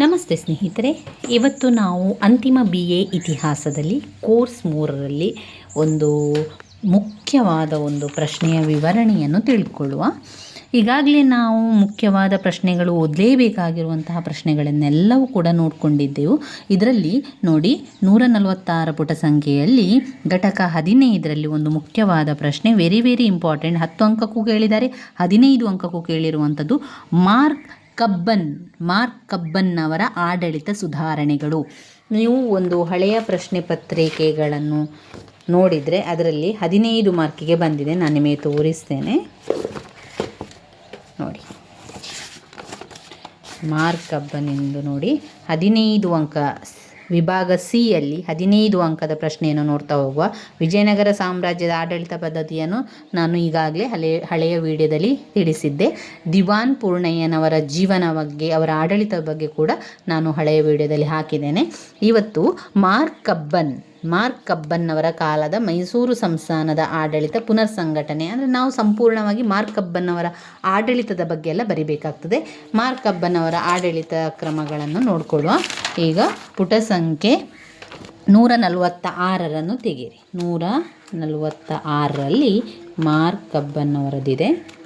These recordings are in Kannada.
ನಮಸ್ತೆ ಸ್ನೇಹಿತರೆ. ಇವತ್ತು ನಾವು ಅಂತಿಮ ಬಿ ಎ ಇತಿಹಾಸದಲ್ಲಿ ಕೋರ್ಸ್ ಮೂರರಲ್ಲಿ ಒಂದು ಮುಖ್ಯವಾದ ಒಂದು ಪ್ರಶ್ನೆಯ ವಿವರಣೆಯನ್ನು ತಿಳ್ಕೊಳ್ಳುವ. ಈಗಾಗಲೇ ನಾವು ಮುಖ್ಯವಾದ ಪ್ರಶ್ನೆಗಳು ಓದಲೇಬೇಕಾಗಿರುವಂತಹ ಪ್ರಶ್ನೆಗಳನ್ನೆಲ್ಲವೂ ಕೂಡ ನೋಡಿಕೊಂಡಿದ್ದೆವು. ಇದರಲ್ಲಿ ನೋಡಿ, ನೂರ ನಲವತ್ತಾರು ಪುಟ ಸಂಖ್ಯೆಯಲ್ಲಿ ಘಟಕ ಹದಿನೈದರಲ್ಲಿ ಒಂದು ಮುಖ್ಯವಾದ ಪ್ರಶ್ನೆ ವೆರಿ ವೆರಿ ಇಂಪಾರ್ಟೆಂಟ್ ಹತ್ತು ಅಂಕಕ್ಕೂ ಕೇಳಿದ್ದಾರೆ, ಹದಿನೈದು ಅಂಕಕ್ಕೂ ಕೇಳಿರುವಂಥದ್ದು, ಮಾರ್ಕ್ ಕಬ್ಬನ್, ಮಾರ್ಕ್ ಕಬ್ಬನ್ ಅವರ ಆಡಳಿತ ಸುಧಾರಣೆಗಳು. ನೀವು ಒಂದು ಹಳೆಯ ಪ್ರಶ್ನೆ ಪತ್ರಿಕೆಗಳನ್ನು ನೋಡಿದರೆ ಅದರಲ್ಲಿ ಹದಿನೈದು ಮಾರ್ಕಿಗೆ ಬಂದಿದೆ. ನಾನು ನಿಮಗೆ ತೋರಿಸ್ತೇನೆ. ನೋಡಿ. ಮಾರ್ಕ್ ಕಬ್ಬನ್ ಎಂದು ನೋಡಿ. ಹದಿನೈದು ಅಂಕ ವಿಭಾಗ ಸಿ ಯಲ್ಲಿ ಹದಿನೈದು ಅಂಕದ ಪ್ರಶ್ನೆಯನ್ನು ನೋಡ್ತಾ ಹೋಗುವ ವಿಜಯನಗರ ಸಾಮ್ರಾಜ್ಯದ ಆಡಳಿತ ಪದ್ಧತಿಯನ್ನು ನಾನು ಈಗಾಗಲೇ ಹಳೆ, ಹಳೆಯ ವಿಡಿಯೋದಲ್ಲಿ ತಿಳಿಸಿದ್ದೆ. ದಿವಾನ್ ಪೂರ್ಣಯ್ಯನವರ ಜೀವನ ಬಗ್ಗೆ, ಅವರ ಆಡಳಿತದ ಬಗ್ಗೆ ಕೂಡ ನಾನು ಹಳೆಯ ವಿಡಿಯೋದಲ್ಲಿ ಹಾಕಿದ್ದೇನೆ. ಇವತ್ತು ಮಾರ್ಕ್ ಕಬ್ಬನ್ ಮಾರ್ಕ್ ಕಬ್ಬನ್ನವರ ಕಾಲದ ಮೈಸೂರು ಸಂಸ್ಥಾನದ ಆಡಳಿತ ಪುನರ್ ಸಂಘಟನೆ ಅಂದರೆ ನಾವು ಸಂಪೂರ್ಣವಾಗಿ ಮಾರ್ಕ್ ಕಬ್ಬನ್ ಅವರ ಆಡಳಿತದ ಬಗ್ಗೆ ಎಲ್ಲ ಬರಿಬೇಕಾಗ್ತದೆ. ಮಾರ್ಕ್ ಕಬ್ಬನ್ನವರ ಆಡಳಿತ ಕ್ರಮಗಳನ್ನು ನೋಡಿಕೊಳ್ಳುವ. ಈಗ ಪುಟ ಸಂಖ್ಯೆ ನೂರ ನಲವತ್ತ ಆರರನ್ನು ತೆಗೀರಿ ನೂರ ನಲವತ್ತ ಆರರಲ್ಲಿ ಮಾರ್ಕ್ ಕಬ್ಬನ್ ಅವರದ್ದಿದೆ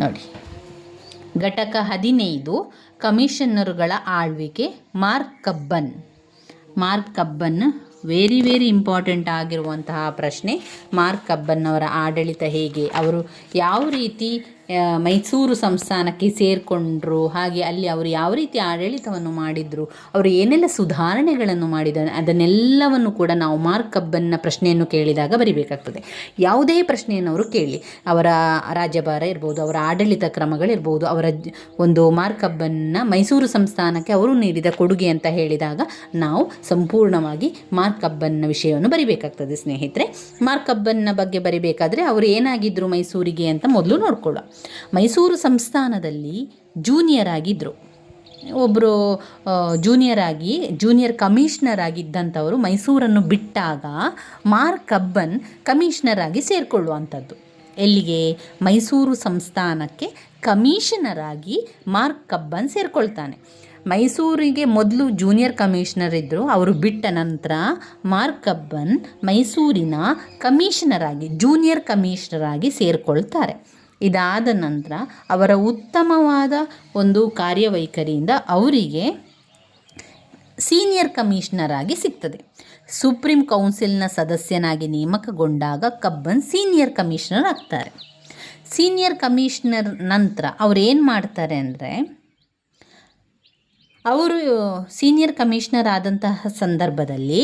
ನೋಡಿ. ಘಟಕ ಹದಿನೈದು, ಕಮಿಷನರುಗಳ ಆಳ್ವಿಕೆ, Mark Cubbon. Mark Cubbon very very important ಆಗಿರುವಂತಹ ಪ್ರಶ್ನೆ. ಮಾರ್ಕ್ ಕಬ್ಬನ್ ಅವರ ಆಡಳಿತ ಹೇಗೆ? ಅವರು ಯಾವ ರೀತಿ ಮೈಸೂರು ಸಂಸ್ಥಾನಕ್ಕೆ ಸೇರಿಕೊಂಡ್ರು. ಹಾಗೆ ಅಲ್ಲಿ ಅವರು ಯಾವ ರೀತಿ ಆಡಳಿತವನ್ನು ಮಾಡಿದರು, ಅವರು ಏನೆಲ್ಲ ಸುಧಾರಣೆಗಳನ್ನು ಮಾಡಿದ್ದಾರೆ, ಅದನ್ನೆಲ್ಲವನ್ನು ಕೂಡ ನಾವು ಮಾರ್ಕ್ ಕಬ್ಬನ್ನ ಪ್ರಶ್ನೆಯನ್ನು ಕೇಳಿದಾಗ ಬರಿಬೇಕಾಗ್ತದೆ. ಯಾವುದೇ ಪ್ರಶ್ನೆಯನ್ನು ಅವರು ಕೇಳಿ. ಅವರ ರಾಜ್ಯಭಾರ ಇರ್ಬೋದು, ಅವರ ಆಡಳಿತ ಕ್ರಮಗಳಿರ್ಬೋದು, ಅವರ ಒಂದು ಮಾರ್ಕ್ ಕಬ್ಬನ್ನ ಮೈಸೂರು ಸಂಸ್ಥಾನಕ್ಕೆ ಅವರು ನೀಡಿದ ಕೊಡುಗೆ ಅಂತ ಹೇಳಿದಾಗ ನಾವು ಸಂಪೂರ್ಣವಾಗಿ ಮಾರ್ಕ್ ಕಬ್ಬನ್ನ ವಿಷಯವನ್ನು ಬರಿಬೇಕಾಗ್ತದೆ ಸ್ನೇಹಿತರೆ. ಮಾರ್ಕ್ ಕಬ್ಬನ್ನ ಬಗ್ಗೆ ಬರಿಬೇಕಾದ್ರೆ ಅವರು ಏನಾಗಿದ್ದರು ಮೈಸೂರಿಗೆ ಅಂತ ಮೊದಲು ನೋಡ್ಕೊಳ್ಳುವ ಮೈಸೂರು ಸಂಸ್ಥಾನದಲ್ಲಿ ಜೂನಿಯರ್ ಆಗಿದ್ದರು ಒಬ್ಬರು ಜೂನಿಯರ್ ಆಗಿ ಜೂನಿಯರ್ ಕಮಿಷನರ್ ಆಗಿದ್ದಂಥವರು ಮೈಸೂರನ್ನು ಬಿಟ್ಟಾಗ ಮಾರ್ಕ್ ಕಬ್ಬನ್ ಕಮಿಷನರ್ ಆಗಿ ಸೇರಿಕೊಳ್ಳುವಂಥದ್ದು. ಎಲ್ಲಿಗೆ? ಮೈಸೂರು ಸಂಸ್ಥಾನಕ್ಕೆ ಕಮಿಷನರ್ ಆಗಿ ಮಾರ್ಕ್ ಕಬ್ಬನ್ ಸೇರಿಕೊಳ್ತಾನೆ. ಮೈಸೂರಿಗೆ ಮೊದಲು ಜೂನಿಯರ್ ಕಮಿಷನರ್ ಇದ್ದರು ಅವರು ಬಿಟ್ಟ ನಂತರ ಮಾರ್ಕ್ ಕಬ್ಬನ್ ಮೈಸೂರಿನ ಕಮಿಷನರ್ ಆಗಿ ಜೂನಿಯರ್ ಕಮಿಷನರ್ ಆಗಿ ಸೇರಿಕೊಳ್ತಾರೆ. ಇದಾದ ನಂತರ ಅವರ ಉತ್ತಮವಾದ ಒಂದು ಕಾರ್ಯವೈಖರಿಯಿಂದ ಅವರಿಗೆ ಸೀನಿಯರ್ ಕಮಿಷನರ್ ಆಗಿ ಸಿಗ್ತದೆ. ಸುಪ್ರೀಂ ಕೌನ್ಸಿಲ್ನ ಸದಸ್ಯನಾಗಿ ನೇಮಕಗೊಂಡಾಗ ಕಬ್ಬನ್ ಸೀನಿಯರ್ ಕಮಿಷನರ್ ಆಗ್ತಾರೆ. ಸೀನಿಯರ್ ಕಮಿಷನರ್ ನಂತರ ಅವ್ರು ಏನು ಮಾಡ್ತಾರೆ ಅಂದರೆ, ಅವರು ಸೀನಿಯರ್ ಕಮಿಷನರ್ ಆದಂತಹ ಸಂದರ್ಭದಲ್ಲಿ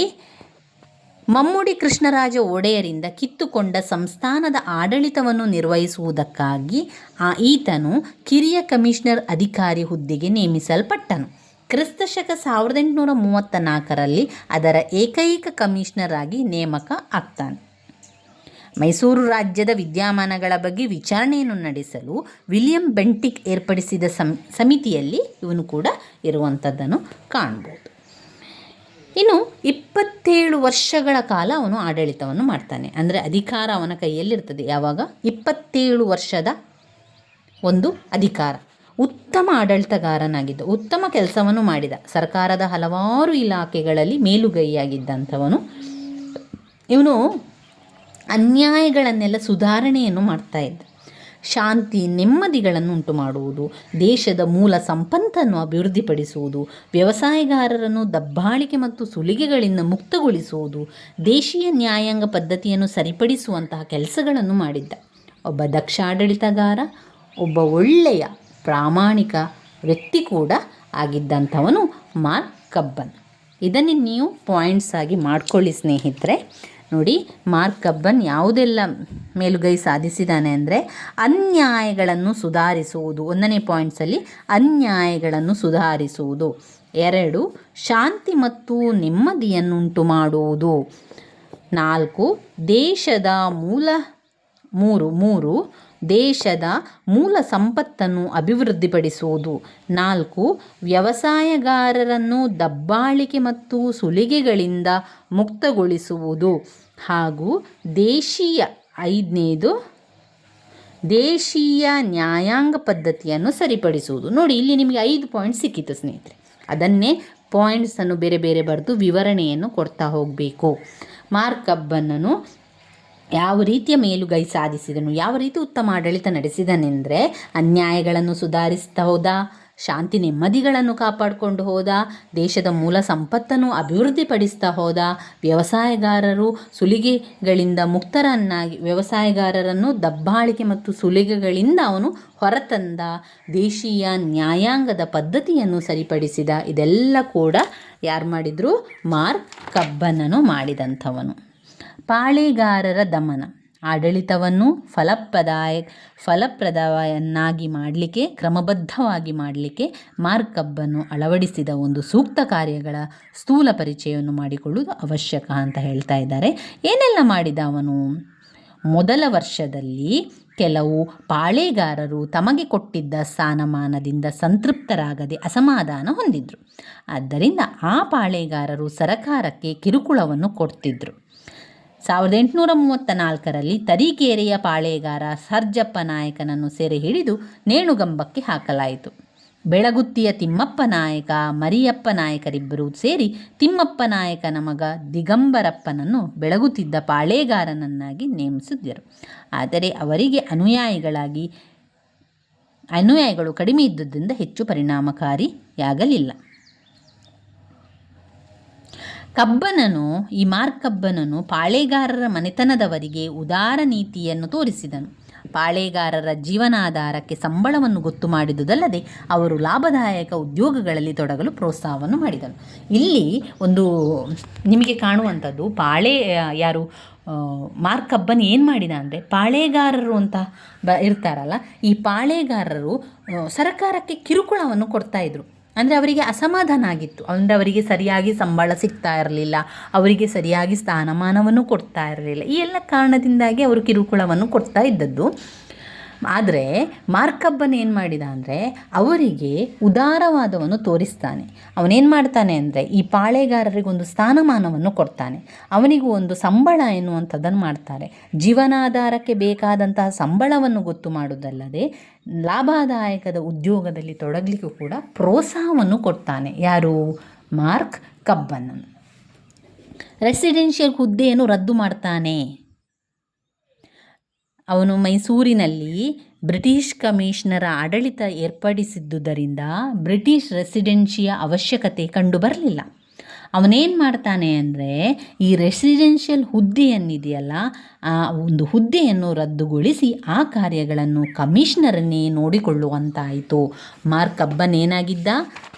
ಮಮ್ಮುಡಿ ಕೃಷ್ಣರಾಜ ಒಡೆಯರಿಂದ ಕಿತ್ತುಕೊಂಡ ಸಂಸ್ಥಾನದ ಆಡಳಿತವನ್ನು ನಿರ್ವಹಿಸುವುದಕ್ಕಾಗಿ ಆ ಈತನು ಕಿರಿಯ ಕಮಿಷನರ್ ಅಧಿಕಾರಿ ಹುದ್ದೆಗೆ ನೇಮಿಸಲ್ಪಟ್ಟನು. ಕ್ರಿಸ್ತಶಕ ಸಾವಿರದ ಎಂಟುನೂರ ಮೂವತ್ತ ನಾಲ್ಕರಲ್ಲಿ ಅದರ ಏಕೈಕ ಕಮಿಷನರ್ ಆಗಿ ನೇಮಕ ಆಗ್ತಾನೆ. ಮೈಸೂರು ರಾಜ್ಯದ ವಿದ್ಯಮಾನಗಳ ಬಗ್ಗೆ ವಿಚಾರಣೆಯನ್ನು ನಡೆಸಲು ವಿಲಿಯಂ ಬೆಂಟಿಕ್ ಏರ್ಪಡಿಸಿದ ಸಮ್ ಸಮಿತಿಯಲ್ಲಿ ಇವನು ಕೂಡ ಇರುವಂಥದ್ದನ್ನು ಕಾಣ್ಬೋದು. ಇನ್ನು ಇಪ್ಪತ್ತೇಳು ವರ್ಷಗಳ ಕಾಲ ಅವನು ಆಡಳಿತವನ್ನು ಮಾಡ್ತಾನೆ. ಅಂದರೆ ಅಧಿಕಾರ ಅವನ ಕೈಯಲ್ಲಿರ್ತದೆ. ಯಾವಾಗ? ಇಪ್ಪತ್ತೇಳು ವರ್ಷದ ಒಂದು ಅಧಿಕಾರ. ಉತ್ತಮ ಆಡಳಿತಗಾರನಾಗಿದ್ದ, ಉತ್ತಮ ಕೆಲಸವನ್ನು ಮಾಡಿದ, ಸರ್ಕಾರದ ಹಲವಾರು ಇಲಾಖೆಗಳಲ್ಲಿ ಮೇಲುಗೈಯಾಗಿದ್ದಂಥವನು ಇವನು ಅನ್ಯಾಯಗಳನ್ನೆಲ್ಲ ಸುಧಾರಣೆಯನ್ನು ಮಾಡ್ತಾ ಇದ್ದ. ಶಾಂತಿ ನೆಮ್ಮದಿಗಳನ್ನು ಉಂಟು ಮಾಡುವುದು ದೇಶದ ಮೂಲ ಸಂಪತ್ತನ್ನು ಅಭಿವೃದ್ಧಿಪಡಿಸುವುದು, ವ್ಯವಸಾಯಗಾರರನ್ನು ದಬ್ಬಾಳಿಕೆ ಮತ್ತು ಸುಲಿಗೆಗಳಿಂದ ಮುಕ್ತಗೊಳಿಸುವುದು, ದೇಶೀಯ ನ್ಯಾಯಾಂಗ ಪದ್ಧತಿಯನ್ನು ಸರಿಪಡಿಸುವಂತಹ ಕೆಲಸಗಳನ್ನು ಮಾಡಿದ್ದ. ಒಬ್ಬ ದಕ್ಷ ಆಡಳಿತಗಾರ ಒಬ್ಬ ಒಳ್ಳೆಯ ಪ್ರಾಮಾಣಿಕ ವ್ಯಕ್ತಿ ಕೂಡ ಆಗಿದ್ದಂಥವನು ಮಾರ್ಕ್ ಕಬ್ಬನ್. ಇದನ್ನು ನೀವು ಪಾಯಿಂಟ್ಸ್ ಆಗಿ ಮಾಡಿಕೊಳ್ಳಿ ಸ್ನೇಹಿತರೆ. ನೋಡಿ, ಮಾರ್ಕ್ ಕಬ್ಬನ್ ಯಾವುದೆಲ್ಲ ಮೇಲುಗೈ ಸಾಧಿಸಿದ್ದಾನೆ ಅಂದರೆ, ಅನ್ಯಾಯಗಳನ್ನು ಸುಧಾರಿಸುವುದು. ಒಂದನೇ ಪಾಯಿಂಟ್ಸಲ್ಲಿ ಅನ್ಯಾಯಗಳನ್ನು ಸುಧಾರಿಸುವುದು. ಎರಡು, ಶಾಂತಿ ಮತ್ತು ನೆಮ್ಮದಿಯನ್ನುಂಟು ಮಾಡುವುದು. ನಾಲ್ಕು, ದೇಶದ ಮೂಲ, ಮೂರು ಮೂರು ದೇಶದ ಮೂಲ ಸಂಪತ್ತನ್ನು ಅಭಿವೃದ್ಧಿಪಡಿಸುವುದು. ನಾಲ್ಕು, ವ್ಯವಸಾಯಗಾರರನ್ನು ದಬ್ಬಾಳಿಕೆ ಮತ್ತು ಸುಲಿಗೆಗಳಿಂದ ಮುಕ್ತಗೊಳಿಸುವುದು. ಹಾಗೂ ದೇಶೀಯ, ಐದನೇದು, ದೇಶೀಯ ನ್ಯಾಯಾಂಗ ಪದ್ಧತಿಯನ್ನು ಸರಿಪಡಿಸುವುದು. ನೋಡಿ, ಇಲ್ಲಿ ನಿಮಗೆ ಐದು ಪಾಯಿಂಟ್ ಸಿಕ್ಕಿತು ಸ್ನೇಹಿತರೆ. ಅದನ್ನೇ ಪಾಯಿಂಟ್ಸನ್ನು ಬೇರೆ ಬೇರೆ ಬರೆದು ವಿವರಣೆಯನ್ನು ಕೊಡ್ತಾ ಹೋಗಬೇಕು. ಮಾರ್ಕ್ ಅಬ್ಬನನ್ನು ಯಾವ ರೀತಿಯ ಮೇಲುಗೈ ಸಾಧಿಸಿದನು, ಯಾವ ರೀತಿ ಉತ್ತಮ ಆಡಳಿತ ನಡೆಸಿದನೆಂದರೆ ಅನ್ಯಾಯಗಳನ್ನು ಸುಧಾರಿಸ್ತಾ ಹೋದ, ಶಾಂತಿ ನೆಮ್ಮದಿಗಳನ್ನು ಕಾಪಾಡಿಕೊಂಡು ಹೋದ, ದೇಶದ ಮೂಲ ಸಂಪತ್ತನ್ನು ಅಭಿವೃದ್ಧಿಪಡಿಸ್ತಾ ಹೋದ, ವ್ಯವಸಾಯಗಾರರು ಸುಲಿಗೆಗಳಿಂದ ಮುಕ್ತರನ್ನಾಗಿ, ವ್ಯವಸಾಯಗಾರರನ್ನು ದಬ್ಬಾಳಿಕೆ ಮತ್ತು ಸುಲಿಗೆಗಳಿಂದ ಅವನು ಹೊರತಂದ, ದೇಶೀಯ ನ್ಯಾಯಾಂಗದ ಪದ್ಧತಿಯನ್ನು ಸರಿಪಡಿಸಿದ, ಇದೆಲ್ಲ ಕೂಡ ಯಾರು ಮಾಡಿದರು? ಮಾರ್ಕ್ ಕಬ್ಬನನು ಮಾಡಿದಂಥವನು. ಪಾಳೆಗಾರರ ದಮನ. ಆಡಳಿತವನ್ನು ಫಲಪ್ರದಾಯ, ಫಲಪ್ರದವನ್ನಾಗಿ ಮಾಡಲಿಕ್ಕೆ, ಕ್ರಮಬದ್ಧವಾಗಿ ಮಾಡಲಿಕ್ಕೆ ಮಾರ್ಕಬ್ಬನ್ನು ಅಳವಡಿಸಿದ ಒಂದು ಸೂಕ್ತ ಕಾರ್ಯಗಳ ಸ್ಥೂಲ ಪರಿಚಯವನ್ನು ಮಾಡಿಕೊಳ್ಳುವುದು ಅವಶ್ಯಕ ಅಂತ ಹೇಳ್ತಾ ಇದ್ದಾರೆ. ಏನೆಲ್ಲ ಮಾಡಿದ ಅವನು? ಮೊದಲ ವರ್ಷದಲ್ಲಿ ಕೆಲವು ಪಾಳೆಗಾರರು ತಮಗೆ ಕೊಟ್ಟಿದ್ದ ಸ್ಥಾನಮಾನದಿಂದ ಸಂತೃಪ್ತರಾಗದೆ ಅಸಮಾಧಾನ ಹೊಂದಿದ್ರು. ಆದ್ದರಿಂದ ಆ ಪಾಳೆಗಾರರು ಸರಕಾರಕ್ಕೆ ಕಿರುಕುಳವನ್ನು ಕೊಡ್ತಿದ್ರು. ಸಾವಿರದ ಎಂಟುನೂರ ಮೂವತ್ತ ನಾಲ್ಕರಲ್ಲಿ ತರೀಕೆರೆಯ ಪಾಳೇಗಾರ ಸರ್ಜಪ್ಪ ನಾಯಕನನ್ನು ಸೆರೆ ಹಿಡಿದು ನೇಣುಗಂಬಕ್ಕೆ ಹಾಕಲಾಯಿತು. ಬೆಳಗುತ್ತಿಯ ತಿಮ್ಮಪ್ಪ ನಾಯಕ, ಮರಿಯಪ್ಪ ನಾಯಕರಿಬ್ಬರೂ ಸೇರಿ ತಿಮ್ಮಪ್ಪ ನಾಯಕನ ಮಗ ದಿಗಂಬರಪ್ಪನನ್ನು ಬೆಳಗುತ್ತಿದ್ದ ಪಾಳೇಗಾರನನ್ನಾಗಿ ನೇಮಿಸಿದ್ದರು. ಆದರೆ ಅವರಿಗೆ ಅನುಯಾಯಿಗಳಾಗಿ, ಅನುಯಾಯಿಗಳು ಕಡಿಮೆ ಇದ್ದುದರಿಂದ ಹೆಚ್ಚು ಪರಿಣಾಮಕಾರಿಯಾಗಲಿಲ್ಲ. ಕಬ್ಬನನು, ಈ ಮಾರ್ಕ್ ಕಬ್ಬನನು ಪಾಳೇಗಾರರ ಮನೆತನದವರಿಗೆ ಉದಾರ ನೀತಿಯನ್ನು ತೋರಿಸಿದನು. ಪಾಳೇಗಾರರ ಜೀವನಾಧಾರಕ್ಕೆ ಸಂಬಳವನ್ನು ಗೊತ್ತು ಮಾಡಿದುದಲ್ಲದೆ ಅವರು ಲಾಭದಾಯಕ ಉದ್ಯೋಗಗಳಲ್ಲಿ ತೊಡಗಲು ಪ್ರೋತ್ಸಾಹವನ್ನು ಮಾಡಿದನು ಇಲ್ಲಿ ಒಂದು ನಿಮಗೆ ಕಾಣುವಂಥದ್ದು ಪಾಳೆ, ಯಾರು ಮಾರ್ಕಬ್ಬನ ಮಾರ್ಕ್ ಕಬ್ಬನ್ ಏನು ಮಾಡಿದ ಅಂದರೆ ಪಾಳೇಗಾರರು ಅಂತ ಬ, ಇರ್ತಾರಲ್ಲ, ಈ ಪಾಳೇಗಾರರು ಸರ್ಕಾರಕ್ಕೆ ಕಿರುಕುಳವನ್ನು ಕೊಡ್ತಾ ಇದ್ರು. ಅಂದರೆ ಅವರಿಗೆ ಅಸಮಾಧಾನ ಆಗಿತ್ತು. ಅಂದರೆ ಅವರಿಗೆ ಸರಿಯಾಗಿ ಸಂಬಳ ಸಿಗ್ತಾ ಇರಲಿಲ್ಲ. ಅವರಿಗೆ ಸರಿಯಾಗಿ ಸ್ಥಾನಮಾನವನ್ನು ಕೊಡ್ತಾ ಇರಲಿಲ್ಲ. ಈ ಎಲ್ಲ ಕಾರಣದಿಂದಾಗಿ ಅವರು ಕಿರುಕುಳವನ್ನು ಕೊಡ್ತಾ ಇದ್ದದ್ದು. ಆದರೆ ಮಾರ್ಕಬ್ಬನ್ ಏನು ಮಾಡಿದ ಅಂದರೆ ಅವರಿಗೆ ಉದಾರವಾದವನ್ನು ತೋರಿಸ್ತಾನೆ. ಅವನೇನು ಮಾಡ್ತಾನೆ ಅಂದರೆ ಈ ಪಾಳೆಗಾರರಿಗೆ ಒಂದು ಸ್ಥಾನಮಾನವನ್ನು ಕೊಡ್ತಾನೆ. ಅವನಿಗೂ ಒಂದು ಸಂಬಳ ಎನ್ನುವಂಥದ್ದನ್ನು ಮಾಡ್ತಾರೆ. ಜೀವನಾಧಾರಕ್ಕೆ ಬೇಕಾದಂತಹ ಸಂಬಳವನ್ನು ಗೊತ್ತು ಮಾಡುವುದಲ್ಲದೆ ಲಾಭದಾಯಕದ ಉದ್ಯೋಗದಲ್ಲಿ ತೊಡಗಲಿಕ್ಕೂ ಕೂಡ ಪ್ರೋತ್ಸಾಹವನ್ನು ಕೊಡ್ತಾನೆ. ಯಾರು? ಮಾರ್ಕ್ ಕಬ್ಬನ್ನು ರೆಸಿಡೆನ್ಷಿಯಲ್ ಹುದ್ದೆಯನ್ನು ರದ್ದು ಮಾಡ್ತಾನೆ. ಅವನು ಮೈಸೂರಿನಲ್ಲಿ ಬ್ರಿಟಿಷ್ ಕಮಿಷನರ ಆಡಳಿತ ಏರ್ಪಡಿಸಿದ್ದುದರಿಂದ ಬ್ರಿಟಿಷ್ ರೆಸಿಡೆನ್ಸಿಯ ಅವಶ್ಯಕತೆ ಕಂಡುಬರಲಿಲ್ಲ ಅವನೇನು ಮಾಡ್ತಾನೆ ಅಂದರೆ ಈ ರೆಸಿಡೆನ್ಷಿಯಲ್ ಹುದ್ದೆಯನ್ನಿದೆಯಲ್ಲ, ಆ ಒಂದು ಹುದ್ದೆಯನ್ನು ರದ್ದುಗೊಳಿಸಿ ಆ ಕಾರ್ಯಗಳನ್ನು ಕಮಿಷನರನ್ನೇ ನೋಡಿಕೊಳ್ಳುವಂತಾಯಿತು. ಮಾರ್ಕ್ ಅಬ್ಬನೇನಾಗಿದ್ದ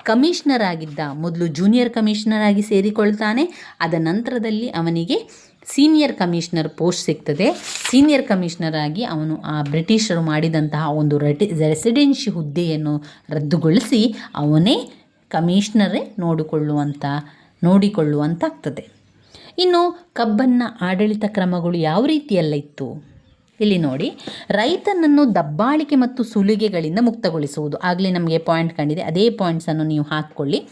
ಕಮಿಷನರ್ ಆಗಿದ್ದ ಮೊದಲು ಜೂನಿಯರ್ ಕಮಿಷನರ್ ಆಗಿ ಸೇರಿಕೊಳ್ತಾನೆ. ಅದ ನಂತರದಲ್ಲಿ ಅವನಿಗೆ ಸೀನಿಯರ್ ಕಮಿಷನರ್ ಪೋಸ್ಟ್ ಸಿಗ್ತದೆ. ಸೀನಿಯರ್ ಕಮಿಷನರ್ ಆಗಿ ಅವನು ಆ ಬ್ರಿಟಿಷರು ಮಾಡಿದಂತಹ ಒಂದು ರೆಟಿ ರೆಸಿಡೆನ್ಷಿ ಹುದ್ದೆಯನ್ನು ರದ್ದುಗೊಳಿಸಿ ಅವನೇ ಕಮಿಷನರೇ ನೋಡಿಕೊಳ್ಳುವಂಥ ನೋಡಿಕೊಳ್ಳುವಂತಾಗ್ತದೆ. ಇನ್ನು ಕಬ್ಬನ್ನ ಆಡಳಿತ ಕ್ರಮಗಳು ಯಾವ ರೀತಿಯೆಲ್ಲ ಇತ್ತು? ಇಲ್ಲಿ ನೋಡಿ, ರೈತನನ್ನು ದಬ್ಬಾಳಿಕೆ ಮತ್ತು ಸುಲಿಗೆಗಳಿಂದ ಮುಕ್ತಗೊಳಿಸುವುದು. ಆಗಲೇ ನಮಗೆ ಪಾಯಿಂಟ್ ಕಂಡಿದೆ. ಅದೇ ಪಾಯಿಂಟ್ಸನ್ನು ನೀವು ಹಾಕ್ಕೊಳ್ಳಿ.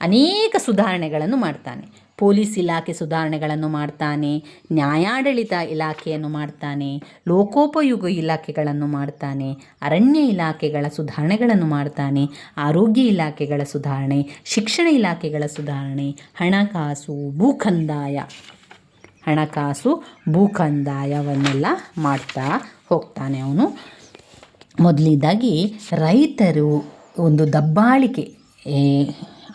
ಅನೇಕ ಸುಧಾರಣೆಗಳನ್ನು ಮಾಡ್ತಾನೆ. ಪೊಲೀಸ್ ಇಲಾಖೆ ಸುಧಾರಣೆಗಳನ್ನು ಮಾಡ್ತಾನೆ, ನ್ಯಾಯಾಡಳಿತ ಇಲಾಖೆಯನ್ನು ಮಾಡ್ತಾನೆ, ಲೋಕೋಪಯೋಗ ಇಲಾಖೆಗಳನ್ನು ಮಾಡ್ತಾನೆ, ಅರಣ್ಯ ಇಲಾಖೆಗಳ ಸುಧಾರಣೆಗಳನ್ನು ಮಾಡ್ತಾನೆ, ಆರೋಗ್ಯ ಇಲಾಖೆಗಳ ಸುಧಾರಣೆ, ಶಿಕ್ಷಣ ಇಲಾಖೆಗಳ ಸುಧಾರಣೆ, ಹಣಕಾಸು ಭೂಕಂದಾಯ ಹಣಕಾಸು ಭೂಕಂದಾಯವನ್ನೆಲ್ಲ ಮಾಡ್ತಾ ಹೋಗ್ತಾನೆ ಅವನು. ಮೊದಲಿದ್ದಾಗಿ ರೈತರು ಒಂದು ದಬ್ಬಾಳಿಕೆ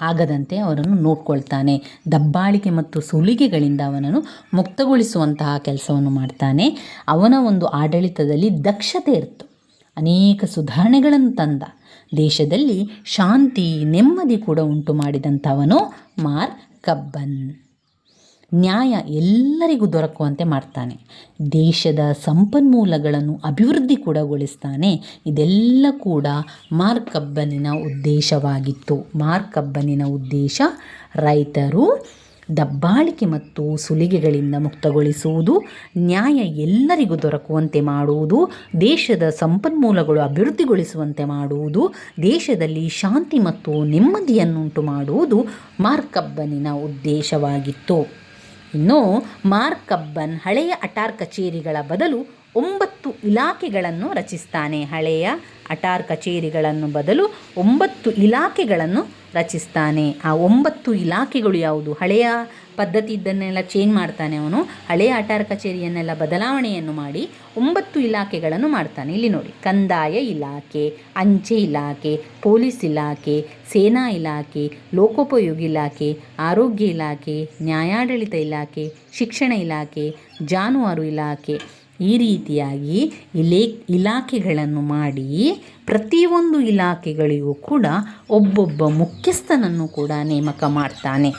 ಆಗದಂತೆ ಅವರನ್ನು ನೋಡ್ಕೊಳ್ತಾನೆ. ದಬ್ಬಾಳಿಕೆ ಮತ್ತು ಸುಲಿಗೆಗಳಿಂದ ಅವನನ್ನು ಮುಕ್ತಗೊಳಿಸುವಂತಹ ಕೆಲಸವನ್ನು ಮಾಡ್ತಾನೆ. ಅವನ ಒಂದು ಆಡಳಿತದಲ್ಲಿ ದಕ್ಷತೆ ಇತ್ತು ಅನೇಕ ಸುಧಾರಣೆಗಳನ್ನು ತಂದ. ದೇಶದಲ್ಲಿ ಶಾಂತಿ ನೆಮ್ಮದಿ ಕೂಡ ಉಂಟು ಮಾಡಿದಂಥವನು ಮಾರ್ ಕಬ್ಬನ್ ನ್ಯಾಯ ಎಲ್ಲರಿಗೂ ದೊರಕುವಂತೆ ಮಾಡ್ತಾನೆ. ದೇಶದ ಸಂಪನ್ಮೂಲಗಳನ್ನು ಅಭಿವೃದ್ಧಿ ಕೂಡಗೊಳಿಸ್ತಾನೆ ಇದೆಲ್ಲ ಕೂಡ ಮಾರ್ಕಬ್ಬನಿನ ಉದ್ದೇಶವಾಗಿತ್ತು. ಮಾರ್ಕಬ್ಬನಿನ ಉದ್ದೇಶ ರೈತರು ದಬ್ಬಾಳಿಕೆ ಮತ್ತು ಸುಲಿಗೆಗಳಿಂದ ಮುಕ್ತಗೊಳಿಸುವುದು, ನ್ಯಾಯ ಎಲ್ಲರಿಗೂ ದೊರಕುವಂತೆ ಮಾಡುವುದು, ದೇಶದ ಸಂಪನ್ಮೂಲಗಳು ಅಭಿವೃದ್ಧಿಗೊಳಿಸುವಂತೆ ಮಾಡುವುದು, ದೇಶದಲ್ಲಿ ಶಾಂತಿ ಮತ್ತು ನೆಮ್ಮದಿಯನ್ನುಂಟು ಮಾಡುವುದು ಮಾರ್ಕಬ್ಬನಿನ ಉದ್ದೇಶವಾಗಿತ್ತು. ಇನ್ನು ಮಾರ್ಕಬ್ಬನ್ ಹಳೆಯ ಅಟಾರ್ ಕಚೇರಿಗಳ ಬದಲು ಒಂಬತ್ತು ಇಲಾಖೆಗಳನ್ನು ರಚಿಸ್ತಾನೆ. ಹಳೆಯ ಅಟಾರ್ ಕಚೇರಿಗಳನ್ನು ಬದಲು ಒಂಬತ್ತು ಇಲಾಖೆಗಳನ್ನು ರಚಿಸ್ತಾನೆ. ಆ ಒಂಬತ್ತು ಇಲಾಖೆಗಳು ಯಾವುದು? ಹಳೆಯ ಪದ್ಧತಿ ಇದ್ದನ್ನೆಲ್ಲ ಚೇಂಜ್ ಮಾಡ್ತಾನೆ ಅವನು. ಹಳೆಯ ಅಟಾರ್ ಕಚೇರಿಯನ್ನೆಲ್ಲ ಬದಲಾವಣೆಯನ್ನು ಮಾಡಿ ಒಂಬತ್ತು ಇಲಾಖೆಗಳನ್ನು ಮಾಡ್ತಾನೆ. ಇಲ್ಲಿ ನೋಡಿ, ಕಂದಾಯ ಇಲಾಖೆ, ಅಂಚೆ ಇಲಾಖೆ, ಪೊಲೀಸ್ ಇಲಾಖೆ, ಸೇನಾ ಇಲಾಖೆ, ಲೋಕೋಪಯೋಗಿ ಇಲಾಖೆ, ಆರೋಗ್ಯ ಇಲಾಖೆ, ನ್ಯಾಯಾಡಳಿತ ಇಲಾಖೆ, ಶಿಕ್ಷಣ ಇಲಾಖೆ, ಜಾನುವಾರು ಇಲಾಖೆ ಈ ರೀತಿಯಾಗಿ ಇಲೇ ಇಲಾಖೆಗಳನ್ನು ಮಾಡಿ ಪ್ರತಿಯೊಂದು ಇಲಾಖೆಗಳಿಗೂ ಕೂಡ ಒಬ್ಬೊಬ್ಬ ಮುಖ್ಯಸ್ಥನನ್ನು ಕೂಡ ನೇಮಕ ಮಾಡ್ತಾನೆ.